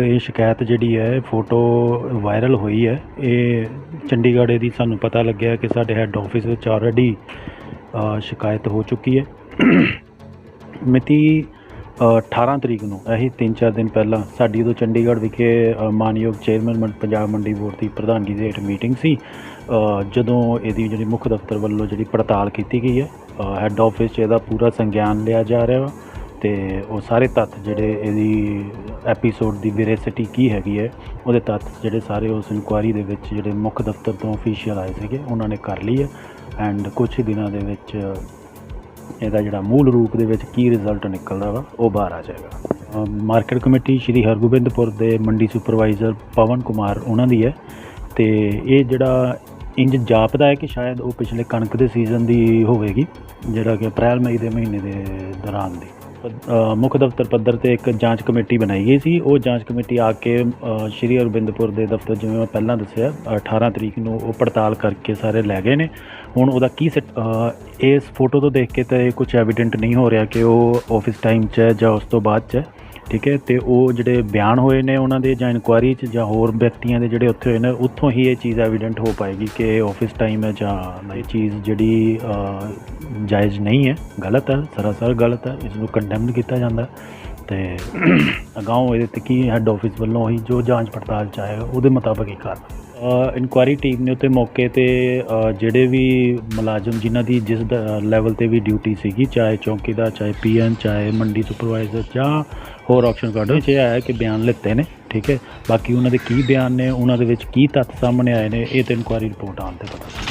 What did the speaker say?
ਇੱਕ ਇਹ ਸ਼ਿਕਾਇਤ ਜਿਹੜੀ ਹੈ ਫੋਟੋ ਵਾਇਰਲ ਹੋਈ ਹੈ। ਇਹ ਚੰਡੀਗੜ੍ਹ ਦੀ ਸਾਨੂੰ ਪਤਾ ਲੱਗਿਆ ਕਿ ਸਾਡੇ ਹੈੱਡ ਆਫਿਸ ਵਿੱਚ ਆਲਰੇਡੀ ਸ਼ਿਕਾਇਤ ਹੋ ਚੁੱਕੀ ਹੈ। ਮਿਤੀ ਅ, 18 ਤਰੀਕ ਨੂੰ ਇਹੀ 3-4 ਦਿਨ ਪਹਿਲਾਂ ਸਾਡੀ ਉਦੋਂ ਚੰਡੀਗੜ੍ਹ ਵਿਖੇ ਮਾਨਯੋਗ ਚੇਅਰਮੈਨ ਮੰ- ਪੰਜਾਬ ਮੰਡੀ ਬੋਰਡ ਦੀ ਪ੍ਰਧਾਨਗੀ ਦੇ ਹੇਠ ਮੀਟਿੰਗ ਸੀ। ਜਦੋਂ ਇਹਦੀ ਜਿਹੜੀ ਮੁੱਖ ਦਫ਼ਤਰ ਵੱਲੋਂ ਜਿਹੜੀ ਪੜਤਾਲ ਕੀਤੀ ਗਈ ਹੈ ਹੈੱਡ ਆਫਿਸ 'ਚ ਇਹਦਾ ਪੂਰਾ ਸੰਗਿਆਨ ਲਿਆ ਜਾ ਰਿਹਾ ਵਾ। ਤੇ ਉਹ ਸਾਰੇ ਤੱਥ ਜਿਹੜੇ ਇਹਦੀ ਐਪੀਸੋਡ ਦੀ ਵਿਰੇਸਿਟੀ ਕੀ ਹੈਗੀ ਹੈ, ਉਹਦੇ ਤੱਥ ਜਿਹੜੇ ਸਾਰੇ ਉਸ ਇਨਕੁਆਇਰੀ ਦੇ ਵਿੱਚ ਜਿਹੜੇ ਮੁੱਖ ਦਫ਼ਤਰ ਤੋਂ ਅਫੀਸ਼ੀਅਲ ਆਏ ਸੀਗੇ, ਉਹਨਾਂ ਨੇ ਕਰ ਲਈ ਹੈ ਐਂਡ ਕੁਝ ਦਿਨਾਂ ਦੇ ਵਿੱਚ ਇਹਦਾ ਜਿਹੜਾ ਮੂਲ ਰੂਪ ਦੇ ਵਿੱਚ ਕੀ ਰਿਜ਼ਲਟ ਨਿਕਲਦਾ ਵਾ, ਉਹ ਬਾਹਰ ਆ ਜਾਏਗਾ। ਮਾਰਕੀਟ ਕਮੇਟੀ ਸ਼੍ਰੀ ਹਰਗੋਬਿੰਦਪੁਰ ਦੇ ਮੰਡੀ ਸੁਪਰਵਾਈਜ਼ਰ ਪਵਨ ਕੁਮਾਰ ਉਹਨਾਂ ਦੀ ਹੈ ਤੇ ਇਹ ਜਿਹੜਾ ਇੰਜ ਜਾਪਦਾ ਹੈ ਕਿ ਸ਼ਾਇਦ ਉਹ ਪਿਛਲੇ ਕਣਕ ਦੇ ਸੀਜ਼ਨ ਦੀ ਹੋਵੇਗੀ, ਜਿਹੜਾ ਕਿ ਅਪ੍ਰੈਲ, ਮਈ ਦੇ ਮਹੀਨੇ ਦੇ ਦੌਰਾਨ ਦੀ। ਮੁੱਖ ਦਫ਼ਤਰ ਪੱਧਰ ਤੇ ਇੱਕ ਜਾਂਚ ਕਮੇਟੀ ਬਣਾਈ ਗਈ ਸੀ। ਉਹ ਜਾਂਚ ਕਮੇਟੀ ਆ ਕੇ ਸ਼੍ਰੀ ਅਰਬਿੰਦਪੁਰ ਦੇ ਦਫ਼ਤਰ, ਜਿਵੇਂ ਮੈਂ ਪਹਿਲਾਂ ਦੱਸਿਆ 18 ਤਰੀਕ ਨੂੰ ਉਹ ਪੜਤਾਲ ਕਰਕੇ ਸਾਰੇ ਲੈ ਗਏ ਨੇ। ਹੁਣ ਉਹਦਾ ਕੀ ਸਿਟ- ਇਸ ਫੋਟੋ ਤੋਂ ਦੇਖ ਕੇ ਤਾਂ ਇਹ ਕੁਝ ਐਵੀਡੈਂਟ ਨਹੀਂ ਹੋ ਰਿਹਾ ਕਿ ਉਹ ਆਫਿਸ ਟਾਈਮ 'ਚ ਹੈ ਜਾਂ ਉਸ ਤੋਂ ਬਾਅਦ 'ਚ ਹੈ, ਠੀਕ ਹੈ? ਤੇ ਉਹ ਜਿਹੜੇ ਬਿਆਨ ਹੋਏ ਨੇ ਉਹਨਾਂ ਦੇ ਜਾਂ ਇਨਕੁਆਇਰੀ 'ਚ ਜਾਂ ਹੋਰ ਵਿਅਕਤੀਆਂ ਦੇ ਜਿਹੜੇ ਉੱਥੇ ਹੋਏ ਨੇ, ਉੱਥੋਂ ਹੀ ਇਹ ਚੀਜ਼ ਐਵੀਡੈਂਟ ਹੋ ਪਾਏਗੀ ਕਿ ਇਹ ਆਫਿਸ ਟਾਈਮ ਹੈ ਜਾਂ ਇਹ ਚੀਜ਼ ਜਿਹੜੀ ਜਾਇਜ਼ ਨਹੀਂ ਹੈ, ਗਲਤ ਹੈ, ਸਰਾਸਰ ਗਲਤ ਹੈ, ਇਸ ਨੂੰ ਕੰਡੈਮਡ ਕੀਤਾ ਜਾਂਦਾ ਹੈ। ਤੇ ਅਗਾਊਂ ਇਹਦੇ ਤੇ ਕੀ ਹੈੱਡ ਆਫਿਸ ਵੱਲੋਂ ਹੀ ਜੋ ਜਾਂਚ ਪੜਤਾਲ ਚ ਆਏਗਾ ਉਹਦੇ ਮੁਤਾਬਕ ਹੀ ਕਰਨਾ ਇਨਕੁਆਇਰੀ ਟੀਮ ਨੇ ਉੱਤੇ ਮੌਕੇ ਤੇ ਜਿਹੜੇ ਵੀ ਮੁਲਾਜ਼ਮ ਜਿਨ੍ਹਾਂ ਦੀ ਜਿਸ ਲੈਵਲ ਤੇ ਵੀ ਡਿਊਟੀ ਸੀਗੀ, ਚਾਹੇ ਚੌਕੀਦਾਰ, ਚਾਹੇ ਪੀਐਨ ਚਾਹੇ ਮੰਡੀ ਸੁਪਰਵਾਈਜ਼ਰ ਜਾਂ ਹੋਰ ਆਪਸ਼ਨ ਕਾਰਡ ਵਿੱਚ ਇਹ ਆਇਆ ਕਿ ਬਿਆਨ ਲਿੱਤੇ ਨੇ, ਠੀਕ ਹੈ? ਬਾਕੀ ਉਹਨਾਂ ਦੇ ਕੀ ਬਿਆਨ ਨੇ, ਉਹਨਾਂ ਦੇ ਵਿੱਚ ਕੀ ਤੱਥ ਸਾਹਮਣੇ ਆਏ ਨੇ, ਇਹ ਤੇ ਇਨਕੁਆਇਰੀ ਰਿਪੋਰਟ ਆਉਣ ਤੇ ਪਤਾ